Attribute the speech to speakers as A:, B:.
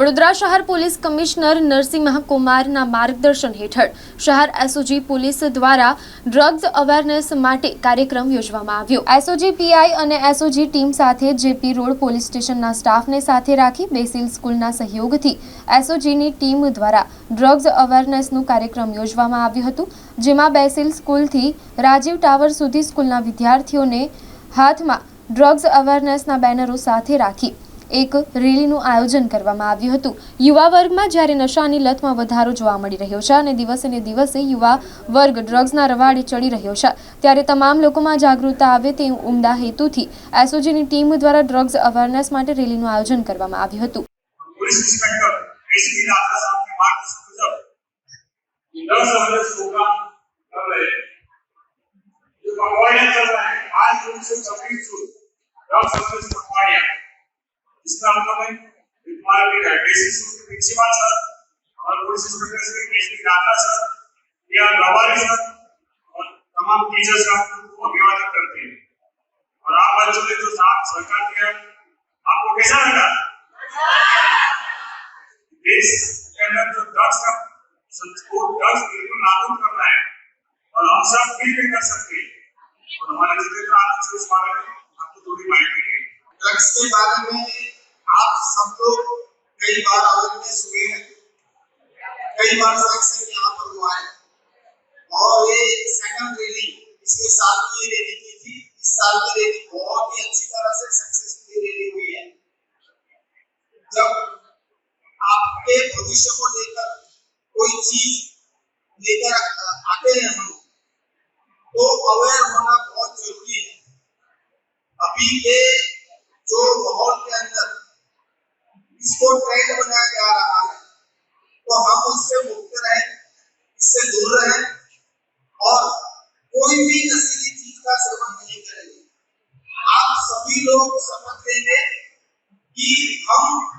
A: વડોદરા શહેર police commissioner Narsinh કુમારના માર્ગદર્શન હેઠળ શહેર એસઓજી પોલીસ દ્વારા ડ્રગ્સ અવેરનેસ માટે કાર્યક્રમ યોજવામાં આવ્યો. એસઓજી પીઆઈ અને એસઓજી ટીમ સાથે જેપી રોડ પોલીસ સ્ટેશનના સ્ટાફને સાથે રાખી બેસિલ સ્કૂલના સહયોગથી એસઓજીની ટીમ દ્વારા ડ્રગ્સ અવેરનેસનું કાર્યક્રમ યોજવામાં આવ્યું હતું, જેમાં બેસિલ સ્કૂલથી રાજીવ ટાવર સુધી સ્કૂલના વિદ્યાર્થીઓને હાથમાં ડ્રગ્સ અવેરનેસના બેનરો સાથે રાખી એક રેલીનું આયોજન કરવામાં આવ્યું હતું યુવા વર્ગમાં જ્યારે નશાની લતમાં વધારો જોવા મળી રહ્યો છે અને દિવસે ને દિવસે યુવા વર્ગ ડ્રગ્સના રવાડે ચડી રહ્યો છે ત્યારે તમામ લોકોમાં જાગૃતતા આવે તે ઉમદા હેતુથી એસઓજીની ટીમ દ્વારા ડ્રગ્સ અવેરનેસ માટે રેલીનું આયોજન કરવામાં આવ્યું હતું
B: पुलिस इंस्पेक्टर एसीपी राजा साहब के मार्गदर्शन मुजब दस अगस्त प्रोग्राम कर रहे हैं जो पखवाड़िया चल रहा है आज जून से छब्बीस जून दस अगस्त पखवाड़िया इसका मतलब है भी है। स्कूल के प्रिंसिपल सर और police inspector Shri SP Raja sir या रवारी सर और तमाम टीचर्स का अभिवादन करते हैं। और आप बच्चों ने जो साथ सहकार किया आपको कैसा लगा? देश के अंदर जो ड्रग्स का संस्कृत ड्रग्स बिल्कुल नाबूद करना है। और हम सब मिलकर कर सकते हैं। और हमारे जितेंद्र आनंद से इस बारे में आपको थोड़ी माहिती
C: ड्रग्स के बारे में आप सब लोग कई बार अवेयरनेस हुए हैं। कई बार सत्संग यहाँ पर हुआ है और ये सेकंड रैली इसके साथ की रैली की थी। इस साल की रैली बहुत ही अच्छी तरह से सक्सेसफुली रैली हुई है। जब आपके भविष्य को लेकर कोई चीज़ लेकर आते हैं हम तो अवेयर होना बहुत ज़रूरी है। अभी के जो माहौल के अंदर इसको ट्रेंड बनाया जा रहा है। तो हम उससे मुक्त रहें, इससे दूर रहें और कोई भी नशीली चीज़ का सेवन नहीं करेंगे। आप सभी लोग समझ लेंगे कि हम